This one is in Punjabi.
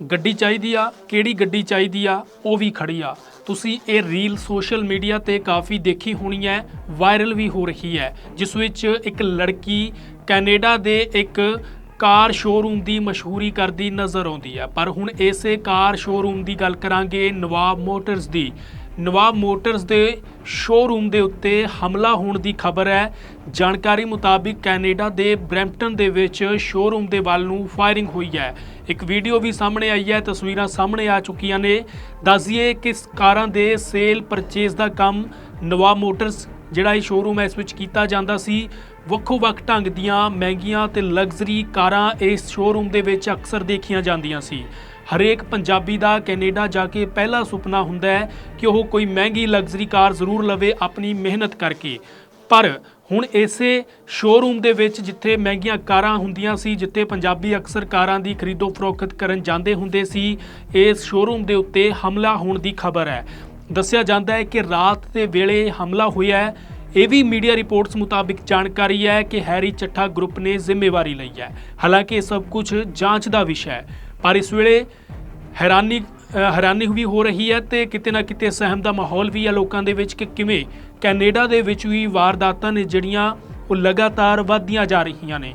ਗੱਡੀ ਚਾਹੀਦੀ ਆ, ਕਿਹੜੀ ਗੱਡੀ ਚਾਹੀਦੀ ਆ, ਉਹ ਵੀ ਖੜੀ ਆ। ਤੁਸੀਂ ਇਹ ਰੀਲ ਸੋਸ਼ਲ ਮੀਡੀਆ ਤੇ ਕਾਫੀ ਦੇਖੀ ਹੋਣੀ ਹੈ ਵਾਇਰਲ ਵੀ ਹੋ ਰਹੀ ਹੈ, ਜਿਸ ਵਿੱਚ ਇੱਕ ਲੜਕੀ ਕੈਨੇਡਾ ਦੇ ਇੱਕ ਕਾਰ ਸ਼ੋਰੂਮ ਦੀ ਮਸ਼ਹੂਰੀ ਕਰਦੀ ਨਜ਼ਰ ਆਉਂਦੀ ਹੈ। ਪਰ ਹੁਣ ਇਸੇ ਕਾਰ ਸ਼ੋਰੂਮ ਦੀ ਗੱਲ ਕਰਾਂਗੇ ਨਵਾਬ ਮੋਟਰਸ ਦੀ। ਨਵਾਬ ਮੋਟਰਸ ਦੇ ਸ਼ੋਰੂਮ ਦੇ ਉੱਤੇ ਹਮਲਾ ਹੋਣ ਦੀ ਖਬਰ ਹੈ। ਜਾਣਕਾਰੀ ਮੁਤਾਬਿਕ ਕੈਨੇਡਾ ਦੇ ਬ੍ਰੈਂਪਟਨ ਦੇ ਵਿੱਚ ਸ਼ੋਰੂਮ ਦੇ ਵੱਲ ਨੂੰ ਫਾਇਰਿੰਗ ਹੋਈ ਹੈ। ਇੱਕ ਵੀਡੀਓ ਵੀ ਸਾਹਮਣੇ ਆਈ ਹੈ। ਤਸਵੀਰਾਂ ਸਾਹਮਣੇ ਆ ਚੁੱਕੀਆਂ ਨੇ। ਦੱਸਿਏ ਕਿ ਕਾਰਾਂ ਦੇ ਸੇਲ ਪਰਚੇਸ ਦਾ ਕੰਮ ਨਵਾਬ ਮੋਟਰਸ ਜਿਹੜਾ ਇਹ ਸ਼ੋਰੂਮ ਹੈ, ਇਸ ਵਿੱਚ ਕੀਤਾ ਜਾਂਦਾ ਸੀ। ਵੱਖੋ ਵੱਖ ਢੰਗ ਦੀਆਂ ਮਹਿੰਗੀਆਂ ਤੇ ਲਗਜ਼ਰੀ ਕਾਰਾਂ ਇਸ ਸ਼ੋਰੂਮ ਦੇ ਵਿੱਚ ਅਕਸਰ ਦੇਖੀਆਂ ਜਾਂਦੀਆਂ ਸੀ। ਹਰੇਕ ਪੰਜਾਬੀ ਦਾ ਕੈਨੇਡਾ ਜਾ ਕੇ ਪਹਿਲਾ ਸੁਪਨਾ ਹੁੰਦਾ ਹੈ ਕਿ ਉਹ ਕੋਈ ਮਹਿੰਗੀ ਲਗਜ਼ਰੀ ਕਾਰ ਜ਼ਰੂਰ ਲਵੇ ਆਪਣੀ ਮਿਹਨਤ ਕਰਕੇ। ਪਰ ਹੁਣ ਇਸੇ ਸ਼ੋਰੂਮ ਦੇ ਵਿੱਚ ਜਿੱਥੇ ਮਹਿੰਗੀਆਂ ਕਾਰਾਂ ਹੁੰਦੀਆਂ ਸੀ, ਜਿੱਥੇ ਪੰਜਾਬੀ ਅਕਸਰ ਕਾਰਾਂ ਦੀ ਖਰੀਦੋ ਫਰੋਖਤ ਕਰਨ ਜਾਂਦੇ ਹੁੰਦੇ ਸੀ, ਇਸ ਸ਼ੋਰੂਮ ਦੇ ਉੱਤੇ ਹਮਲਾ ਹੋਣ ਦੀ ਖਬਰ ਹੈ। ਦੱਸਿਆ ਜਾਂਦਾ ਹੈ ਕਿ ਰਾਤ ਦੇ ਵੇਲੇ ਹਮਲਾ ਹੋਇਆ ਹੈ। ਇਹ ਵੀ ਮੀਡੀਆ ਰਿਪੋਰਟਸ ਮੁਤਾਬਿਕ ਜਾਣਕਾਰੀ ਹੈ ਕਿ ਹੈਰੀ ਚੱਠਾ ਗਰੁੱਪ ਨੇ ਜ਼ਿੰਮੇਵਾਰੀ ਲਈ ਹੈ। ਹਾਲਾਂਕਿ ਇਹ ਸਭ ਕੁਝ ਜਾਂਚ ਦਾ ਵਿਸ਼ਾ ਹੈ। ਪਰ ਇਸ ਵੇਲੇ ਹੈਰਾਨੀ ਹੈਰਾਨੀ ਵੀ ਹੋ ਰਹੀ ਹੈ ਤੇ ਕਿਤੇ ਨਾ ਕਿਤੇ ਸਹਿਮ ਦਾ ਮਾਹੌਲ ਵੀ ਹੈ ਲੋਕਾਂ ਦੇ ਵਿੱਚ ਕਿ ਕਿਵੇਂ ਕੈਨੇਡਾ ਦੇ ਵਿੱਚ ਵੀ ਵਾਰਦਾਤਾਂ ਨੇ ਜਿਹੜੀਆਂ ਉਹ ਲਗਾਤਾਰ ਵਧਦੀਆਂ ਜਾ ਰਹੀਆਂ ਨੇ।